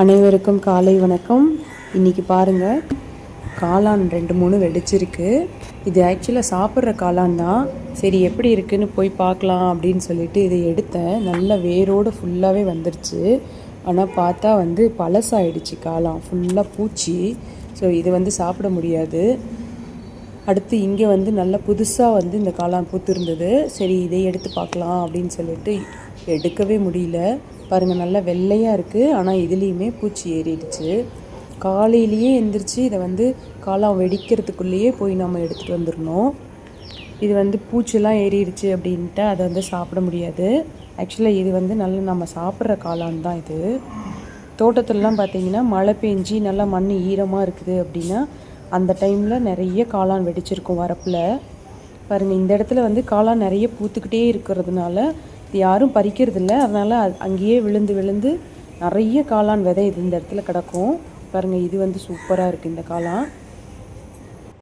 அனைவருக்கும் காலை வணக்கம். இன்னைக்கு பாருங்கள் காளான் ரெண்டு மூணு வெடிச்சிருக்கு. இது ஆக்சுவலாக சாப்பிட்ற காளான் தான். சரி எப்படி இருக்குன்னு போய் பார்க்கலாம் அப்படின்னு சொல்லிட்டு இதை எடுத்தேன். நல்ல வேரோடு ஃபுல்லாகவே வந்துருச்சு. ஆனால் பார்த்தா வந்து பழசாயிடுச்சு காளான். ஃபுல்லாக பூச்சி. ஸோ இது வந்து சாப்பிட முடியாது. அடுத்து இங்கே வந்து நல்ல புதுசாக வந்து இந்த காளான் பூத்திருந்தது. சரி இதை எடுத்து பார்க்கலாம் அப்படின்னு சொல்லிட்டு எடுக்கவே முடியல. பாருங்கள் நல்லா வெள்ளையாக இருக்குது ஆனால் இதுலேயுமே பூச்சி ஏறிடுச்சு. காலையிலேயே எந்திரிச்சு இதை வந்து காளான் வெடிக்கிறதுக்குள்ளேயே போய் நம்ம எடுத்துகிட்டு வந்துடணும். இது வந்து பூச்சிலாம் ஏறிடுச்சு அப்படின்ட்டு அதை வந்து சாப்பிட முடியாது. ஆக்சுவலாக இது வந்து நல்ல நம்ம சாப்பிட்ற காளான் தான் இது. தோட்டத்துலலாம் பார்த்தீங்கன்னா மழை பெஞ்சி நல்லா மண் ஈரமாக இருக்குது அப்படின்னா அந்த டைமில் நிறைய காளான் வெடிச்சிருக்கும் வரப்பில். பாருங்கள் இந்த இடத்துல வந்து காளான் நிறைய பூத்துக்கிட்டே இருக்கிறதுனால இது யாரும் பறிக்கிறதில்ல அதனால் அங்கேயே விழுந்து விழுந்து நிறைய காளான் விதை இது இந்த இடத்துல கிடக்கும். பாருங்கள் இது வந்து சூப்பராக இருக்குது இந்த காளான்.